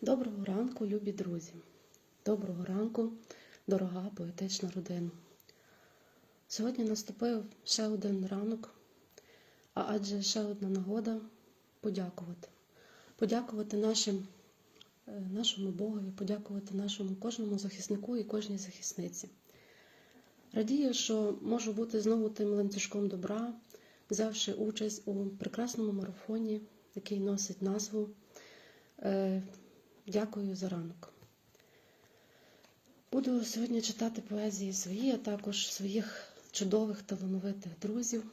Доброго ранку, любі друзі! Доброго ранку, дорога поетична родина. Сьогодні наступив ще один ранок, а адже ще одна нагода подякувати. Подякувати нашим, е, нашому Богові, подякувати нашому кожному захиснику і кожній захисниці. Радію, що можу бути знову тим ланцюжком добра, взявши участь у прекрасному марафоні, який носить назву. Дякую за ранок. Буду сьогодні читати поезії свої, а також своїх чудових талановитих друзів.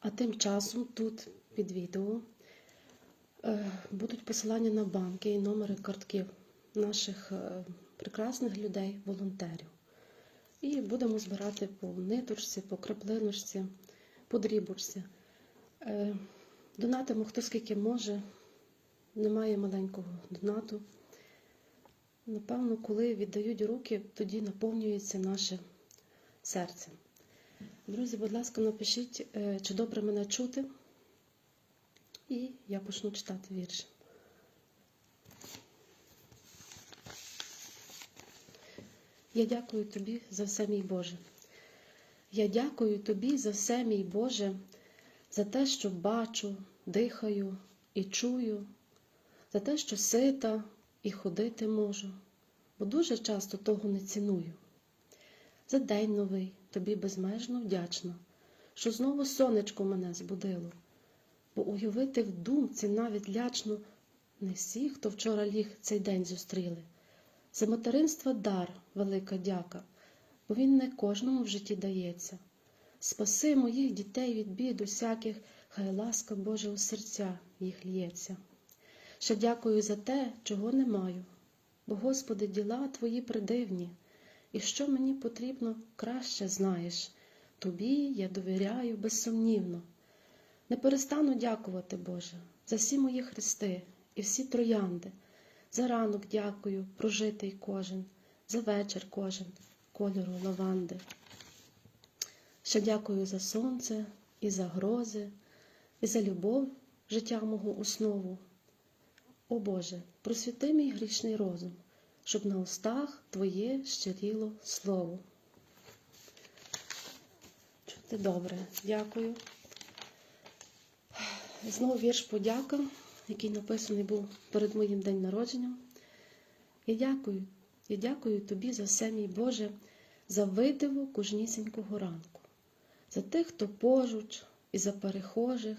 А тим часом тут під відео е, будуть посилання на банки і номери картків наших е, прекрасних людей, волонтерів. І будемо збирати по ниточці, по краплиночці, по дрібочці. Е, Донатимо хто скільки може. Немає маленького донату. Напевно, коли віддають руки, тоді наповнюється наше серце. Друзі, будь ласка, напишіть, е, чи добре мене чути, і я почну читати вірші. Я дякую тобі за все, мій Боже. Я дякую тобі за все, мій Боже, за те, що бачу, дихаю і чую за те, що сита і ходити можу, бо дуже часто того не ціную. За день новий тобі безмежно вдячна, що знову сонечко мене збудило, бо уявити в думці навіть лячно не всі, хто вчора ліг цей день зустріли. За материнство дар, велика дяка, бо він не кожному в житті дається. Спаси моїх дітей від бід усяких, хай ласка Божа у серця їх лється. Ще дякую за те, чого не маю, бо, Господи, діла Твої придивні, і що мені потрібно, краще знаєш. Тобі я довіряю безсумнівно. Не перестану дякувати, Боже, за всі мої хрести і всі троянди. За ранок дякую, прожитий кожен, за вечір кожен, кольору лаванди. Ще дякую за сонце і за грози, і за любов, життя мого основу. О Боже, просвіти мій грішний розум, щоб на устах Твоє щиріло слово. Чути добре, дякую. Знову вірш подяка, який написаний був перед моїм день народженням. Я дякую, я дякую тобі за все, мій Боже, за видиву кожнісінького ранку, за тих, хто пожуч, і за перехожих,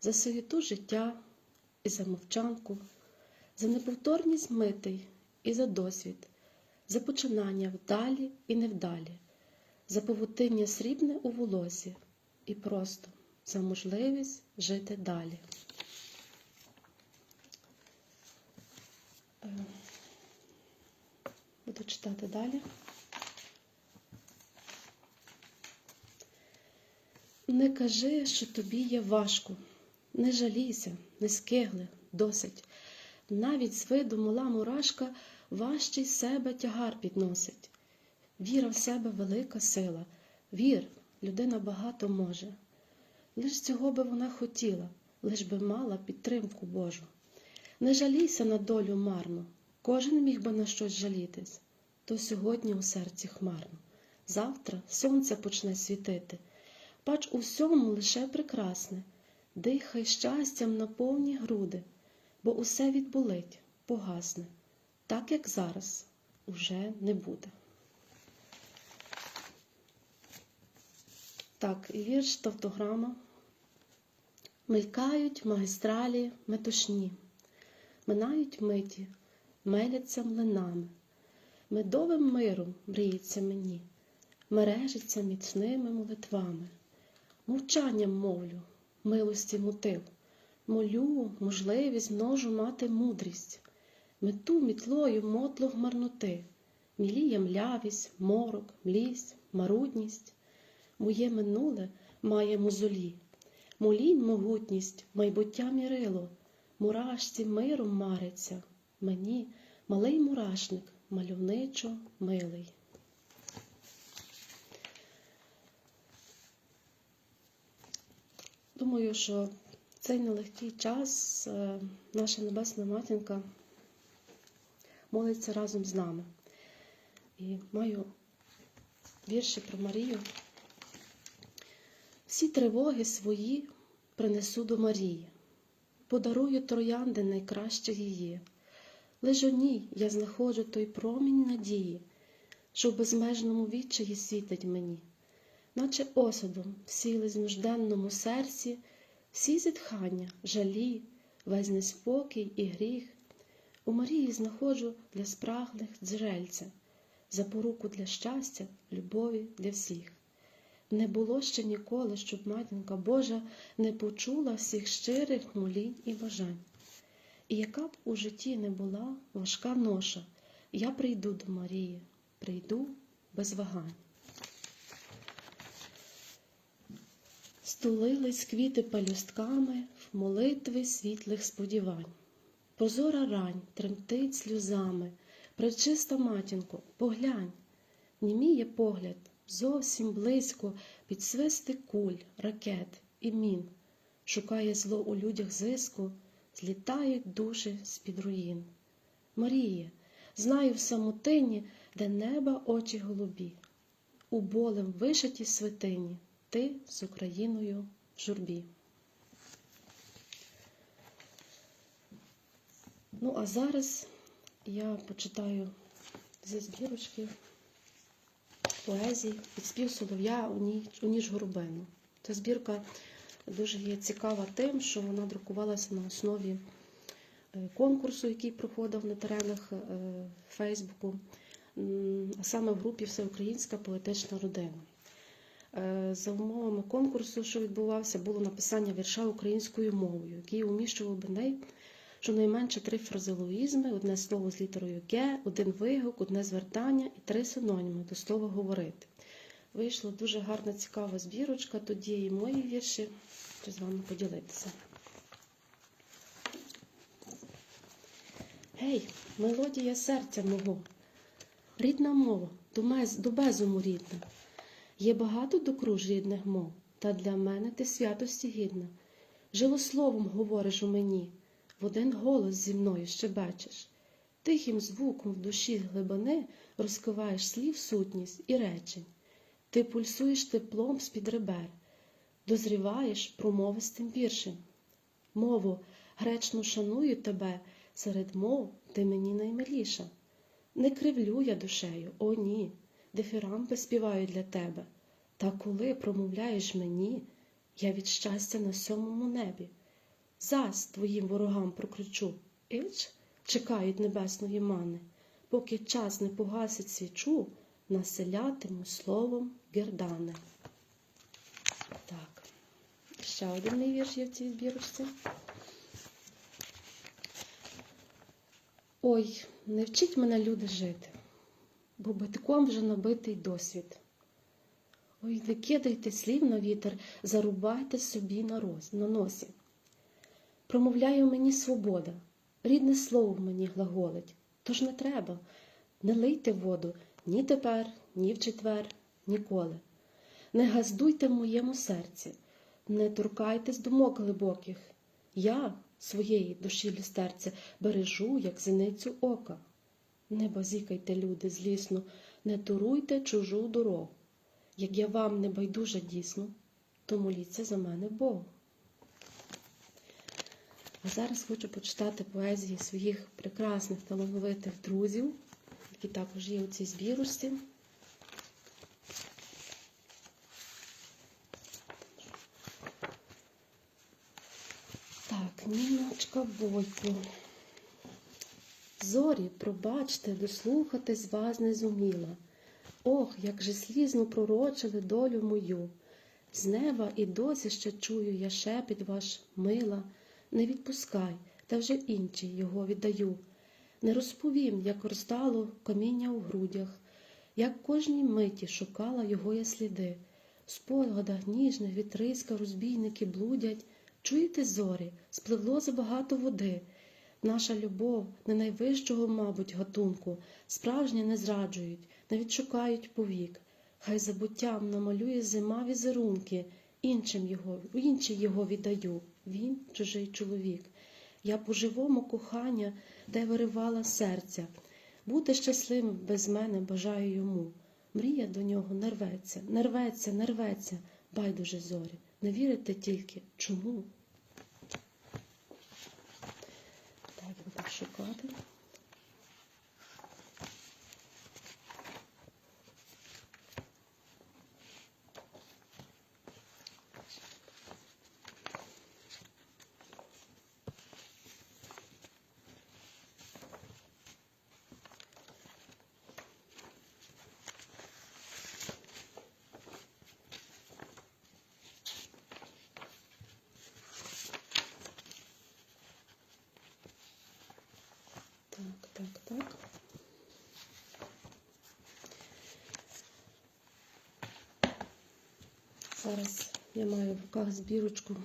за суєту життя і за мовчанку, за неповторність митий і за досвід, за починання вдалі і невдалі, за повутиння срібне у волосі і просто за можливість жити далі. Е, Буду читати далі. Не кажи, що тобі є важко. Не жалійся, не скигли, досить. Навіть з виду мала мурашка важчий себе тягар підносить. Віра в себе велика сила. Вір, людина багато може. Лиш цього би вона хотіла, лиш би мала підтримку Божу. Не жалійся на долю марну, кожен міг би на щось жалітись, то сьогодні у серці хмарно. Завтра сонце почне світити. Бач у всьому лише прекрасне. Дихай щастям на повні груди, бо усе відболить, погасне, так як зараз уже не буде. Так, і вірш тавтограма. Мелькають магістралі метушні, минають миті, меляться млинами, медовим миром мріється мені, мережиться міцними молитвами, мовчанням мовлю милості мотив, молю, можливість множу мати мудрість, мету мітлою мотлуг марноти, міліє млявість, морок, млість, марудність, моє минуле має мозолі, молінь могутність, майбуття мірило, мурашці миром мариться, мені малий мурашник, мальовничо милий. Думаю, що цей нелегкий час е, наша Небесна Матінка молиться разом з нами. І маю вірші про Марію. Всі тривоги свої принесу до Марії, подарую троянди найкраще її. Лиш у ній я знаходжу той промінь надії, що в безмежному відчаї світить мені, наче осадом сіли з нужденному серці всі зітхання, жалі, весь неспокій і гріх. У Марії знаходжу для спраглих джерельця, запоруку для щастя, любові для всіх. Не було ще ніколи, щоб матінка Божа не почула всіх щирих молінь і бажань. І яка б у житті не була важка ноша, я прийду до Марії, прийду без вагань. Стулились квіти палюстками в молитви світлих сподівань. Позора рань тремтить сльозами, пречиста матінко, поглянь, німіє погляд зовсім близько під свисти куль, ракет і мін, шукає зло у людях зиску, злітають душі з-під руїн. Маріє, знаю в самотині, де неба очі голубі, у болем вишитій святині, ти з Україною в журбі. Ну, а зараз я почитаю зі збірочки поезії під спів солов'я у ніч, у ніч горобину. Ця збірка дуже є цікава тим, що вона друкувалася на основі е, конкурсу, який проходив на теренах е, Фейсбуку, а саме в групі Всеукраїнська поетична родина. Е, За умовами конкурсу, що відбувався, було написання вірша українською мовою, який уміщував би неї щонайменше три фразеологізми, одне слово з літерою Г, один вигук, одне звертання і три синоніми до слова говорити. Вийшла дуже гарна, цікава збірочка, тоді і мої вірші. Хочу з вами поділитися. Гей, мелодія серця мого, рідна мова, до безуму рідна. Є багато докруж рідних мов, та для мене ти святості гідна. Живословом говориш у мені, в один голос зі мною щебечеш. Тихим звуком в душі глибини розкриваєш слів сутність і речень. Ти пульсуєш теплом з-під ребер, дозріваєш промовистим віршем. Мову, гречно шаную тебе, серед мов ти мені наймиліша. Не кривлю я душею, о ні, дифірампи співаю для тебе. Та коли промовляєш мені, я від щастя на сьомому небі. Зас твоїм ворогам прокричу Іч, чекають небесної мани, поки час не погасить свічу, населятиму словом гердани. Так, ще один мій вірш є в цій збірочці. Ой, не вчіть мене люди жити, бо битком вже набитий досвід. Ой, не кидайте слів на вітер, зарубайте собі на, роз, на носі. Промовляє мені свобода, рідне слово мені глаголить, тож не треба, не лийте воду ні тепер, ні в четвер, ніколи. Не газдуйте в моєму серці, не торкайтесь думок глибоких. Я своєї душі люстерця бережу, як зеницю ока. Не базікайте, люди, злісно, не туруйте чужу дорогу. Як я вам не байдужа дійсно, то моліться за мене Богу. А зараз хочу почитати поезії своїх прекрасних талановитих друзів, які також є у цій збірусі. Так, Ніночка Бойко. Зорі, пробачте, дослухатись вас не зуміла. Ох, як же слізно пророчили долю мою. З неба і досі ще чую я шепіт ваш, мила, не відпускай, та вже інший його віддаю. Не розповім, як розтало каміння у грудях, як кожній миті шукала його я сліди. В спогадах ніжних вітриська розбійники блудять. Чуєте зорі, спливло забагато води. Наша любов не найвищого, мабуть, гатунку, справжня не зраджують, не відшукають повік. Хай забуттям намалює зима візерунки, іншим його, інший його віддаю. Він чужий чоловік. Я по живому кохання, де виривала серця. Бути щасливим без мене бажаю йому. Мрія до нього не рветься, не рветься, байдуже зорі. Не вірите тільки чому? Так, буду шукати. Так, так, так. Зараз я маю в руках збірочку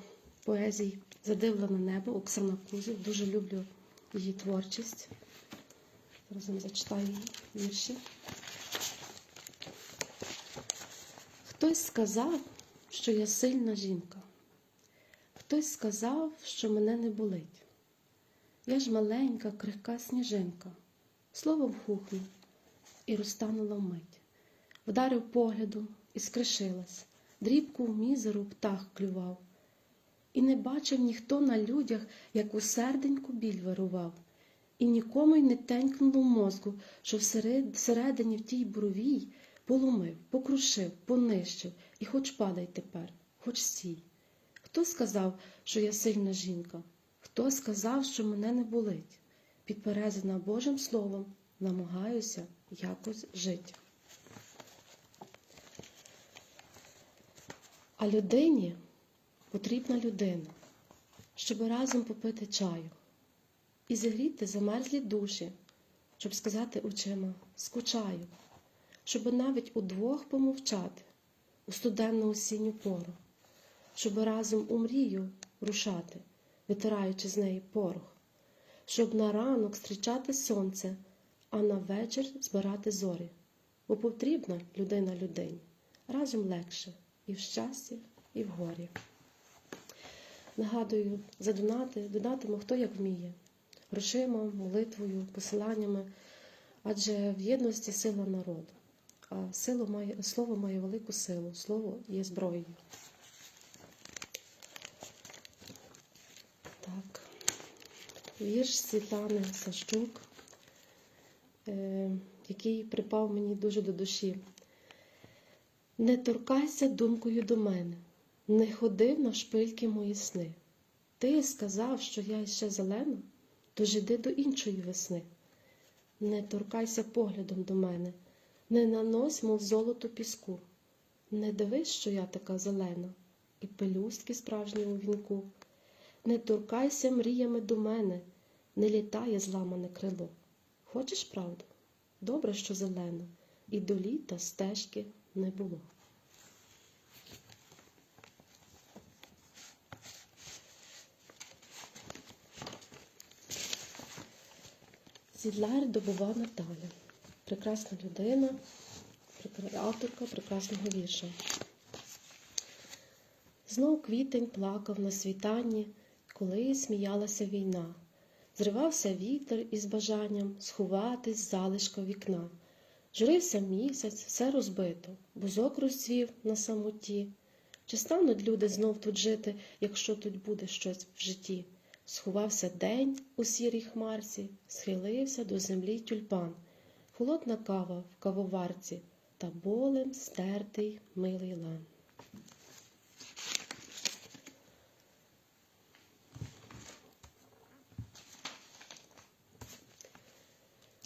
поезій Задивлене небо Оксана Кузів. Дуже люблю її творчість. Зараз вам зачитаю її вірші. Хтось сказав, що я сильна жінка. Хтось сказав, що мене не болить. Я ж маленька, крихка сніжинка, словом хухну і розтанула вмить. Вдарив поглядом і скришилась, дрібку в мізеру птах клював. І не бачив ніхто на людях, як у серденьку біль вирував, і нікому й не тенькнуло мозку, що всередині в тій бровій поломив, покрушив, понищив, і хоч падай тепер, хоч сій. Хто сказав, що я сильна жінка? Хто сказав, що мене не болить? Підперезана Божим Словом, намагаюся якось жити. А людині потрібна людина, щоб разом попити чаю і зігріти замерзлі душі, щоб сказати очима скучаю, щоб навіть удвох помовчати у студенну осінню пору, щоб разом у мрію рушати, витираючи з неї порох, щоб на ранок зустрічати сонце, а на вечір збирати зорі, бо потрібна людина людині разом легше і в щасті, і в горі. Нагадую, задонати, донатимо хто як вміє, грошима, молитвою, посиланнями, адже в єдності сила народу. А силу має, слово має велику силу, слово є зброєю. Так, вірш Світлани Сащук, е, який припав мені дуже до душі. Не торкайся думкою до мене, не ходи на шпильки мої сни. Ти сказав, що я ще зелена, тож іди до іншої весни. Не торкайся поглядом до мене, не нанось, мов золото піску. Не дивись, що я така зелена, і пелюстки справжні у вінку. Не торкайся мріями до мене, не літає зламане крило. Хочеш правду? Добре, що зелена, і до літа стежки не було. Сідлар добова Наталя. Прекрасна людина, авторка прекрасного вірша. Знов квітень плакав на світанні, коли сміялася війна. Зривався вітер із бажанням сховатись залишка вікна. Журився місяць, все розбито, бузок розцвів на самоті. Чи стануть люди знов тут жити, якщо тут буде щось в житті? Сховався день у сірій хмарці, схилився до землі тюльпан, холодна кава в кавоварці та болем стертий милий лан.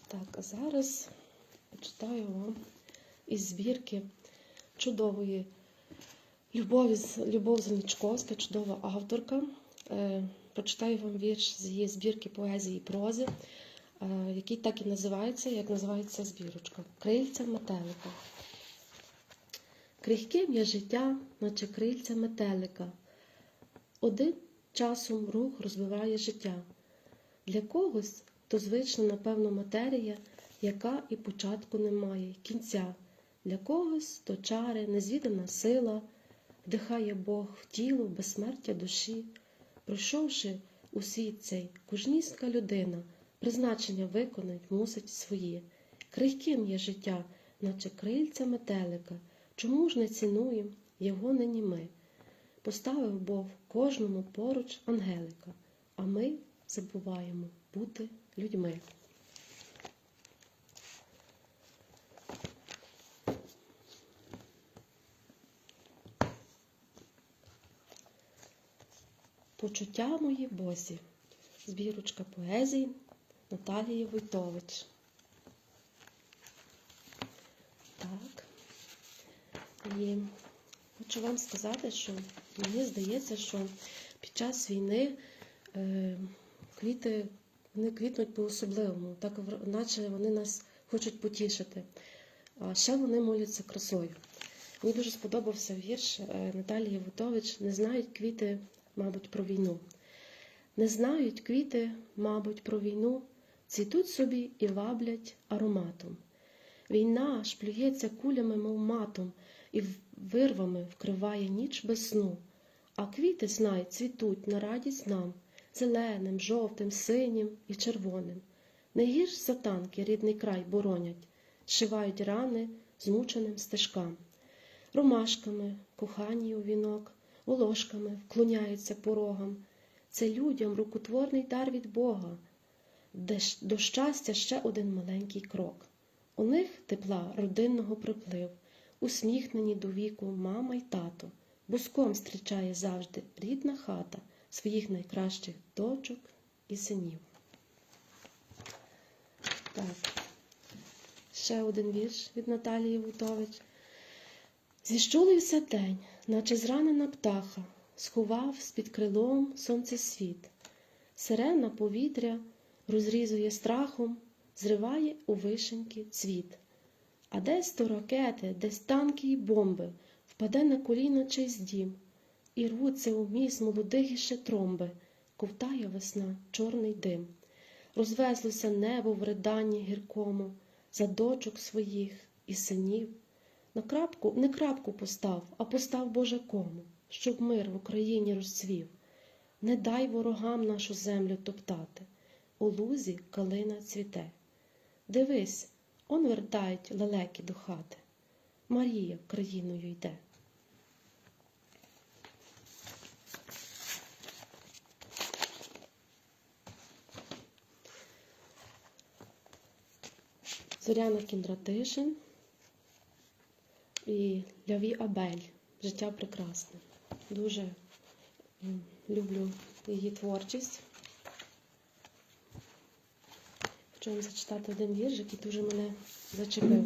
Так, а зараз почитаю вам із збірки чудової Любові, Любов Зеленчковська, чудова авторка. Е, Прочитаю вам вірш з її збірки поезії і прози, е, який так і називається, як називається збірочка Крильця метелика. Крихким є життя, наче крильця метелика. Один часом рух розбиває життя. Для когось то звична, напевно, матерія, яка і початку не має, кінця. Для когось то чари, незвідана сила, вдихає Бог в тіло, безсмертя душі. Пройшовши у світ цей, кожністка людина призначення виконать мусить свої. Крихким є життя, наче крильця метелика. Чому ж не цінуєм його нині ми? Поставив Бог кожному поруч ангелика, а ми забуваємо бути людьми. Почуття мої босі. Збірочка поезії Наталії Войтович. Так. І хочу вам сказати, що мені здається, що під час війни е, квіти вони квітнуть по-особливому, так наче вони нас хочуть потішити. А ще вони моляться красою. Мені дуже сподобався вірш е, Наталії Вутович Не знають квіти, мабуть, про війну. Не знають квіти, мабуть, про війну, цвітуть собі і ваблять ароматом. Війна аж плюється кулями, мов матом, і вирвами вкриває ніч без сну. А квіти, знай, цвітуть на радість нам, зеленим, жовтим, синім і червоним. Не гірш за танки рідний край боронять, шивають рани змученим стежкам. Ромашками, кохані у вінок, волошками вклоняються порогам. Це людям рукотворний дар від Бога, де до щастя ще один маленький крок. У них тепла родинного приплив, усміхнені до віку мама й тато, буском зустрічає завжди рідна хата своїх найкращих дочок і синів. Так, ще один вірш від Наталії Вутович. Зіщулився день, наче зранена птаха, сховав з-під крилом сонцесвіт. Сирена повітря розрізує страхом, зриває у вишеньки цвіт. А десь то ракети, десь танки й бомби, впаде на коліна чийсь дім, і рвуться у міст молодих іще тромби, ковтає весна чорний дим. Розвезлося небо в риданні гіркому, за дочок своїх і синів. На крапку не крапку постав, а постав Боже кому, щоб мир в Україні розцвів. Не дай ворогам нашу землю топтати, у лузі калина цвіте. Дивись, он вертають лелеки до хати. Марія країною йде. Зоряна Кіндратишин і Ляві Абель. Життя прекрасне. Дуже люблю її творчість. Хочу вам зачитати один вірш, який дуже мене зачепив.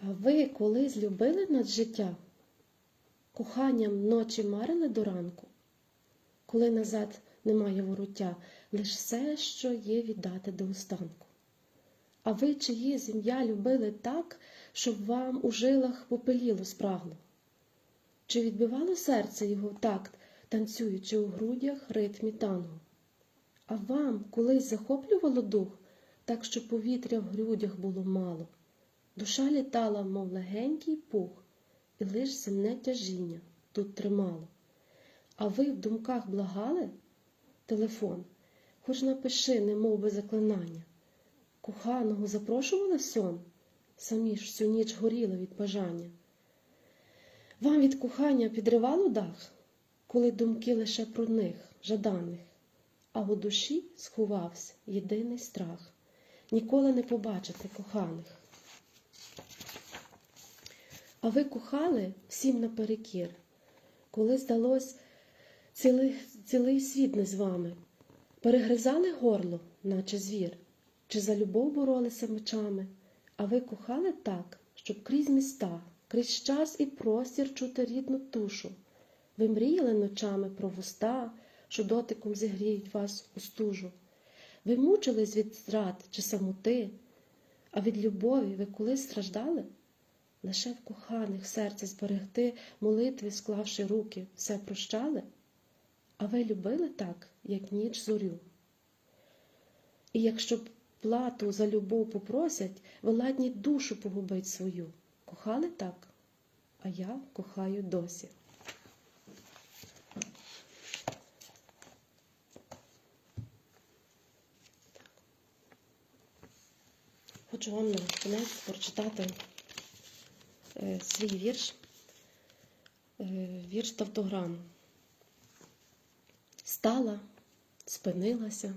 А ви колись любили над життя? Коханням ночі марили до ранку, коли назад немає вороття, лиш все, що є віддати до останку. А ви чиї зім'я любили так, щоб вам у жилах попеліло спрагло? Чи відбивало серце його такт, танцюючи у грудях ритмі танго? А вам колись захоплювало дух, так що повітря в грудях було мало? Душа літала, мов легенький пух, і лиш земне тяжіння тут тримало. А ви в думках благали? Телефон, хоч напиши, не би заклинання. Коханого запрошували в сон, самі ж всю ніч горіли від бажання. Вам від кохання підривало дах, коли думки лише про них, жаданих, а у душі сховався єдиний страх ніколи не побачити коханих. А ви кохали всім наперекір, коли здалось цілий, цілий світ не з вами, перегризали горло, наче звір, чи за любов боролися мечами, а ви кохали так, щоб крізь міста, крізь час і простір чути рідну тушу. Ви мріяли ночами про вуста, що дотиком зігріють вас у стужу. Ви мучились від зрад чи самоти, а від любові ви колись страждали? Лише в коханих серце зберегти, молитви, склавши руки, все прощали? А ви любили так, як ніч зорю? І якщо плату за любов попросять, ви ладні душу погубить свою. Кохали так? а я кохаю досі. Хочу вам на кінець прочитати е, свій вірш, е, вірш Тавтограм. Стала, спинилася,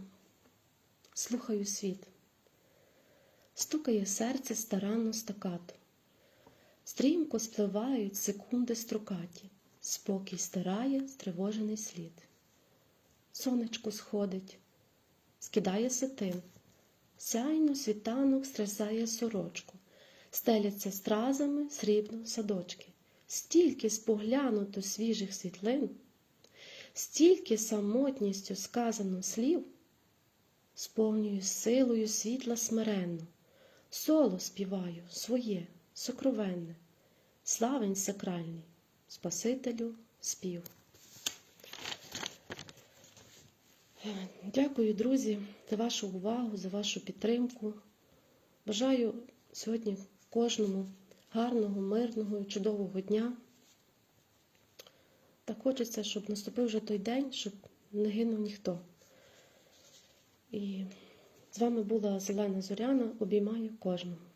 слухаю світ. Стукає серце старанно стакато. Стрімко спливають секунди строкаті, спокій стирає стривожений слід. Сонечко сходить, скидає сатин, сяйно світанок стрясає сорочку, стеляться стразами срібно садочки, стільки споглянуто свіжих світлин, стільки самотністю сказано слів, сповнюю силою світла смиренно, соло співаю своє, сокровенне, славень сакральний, Спасителю спів. Дякую, друзі, за вашу увагу, за вашу підтримку. Бажаю сьогодні кожному гарного, мирного і чудового дня. Так хочеться, щоб наступив вже той день, щоб не гинув ніхто. І з вами була Зелена Зоряна. Обіймаю кожного.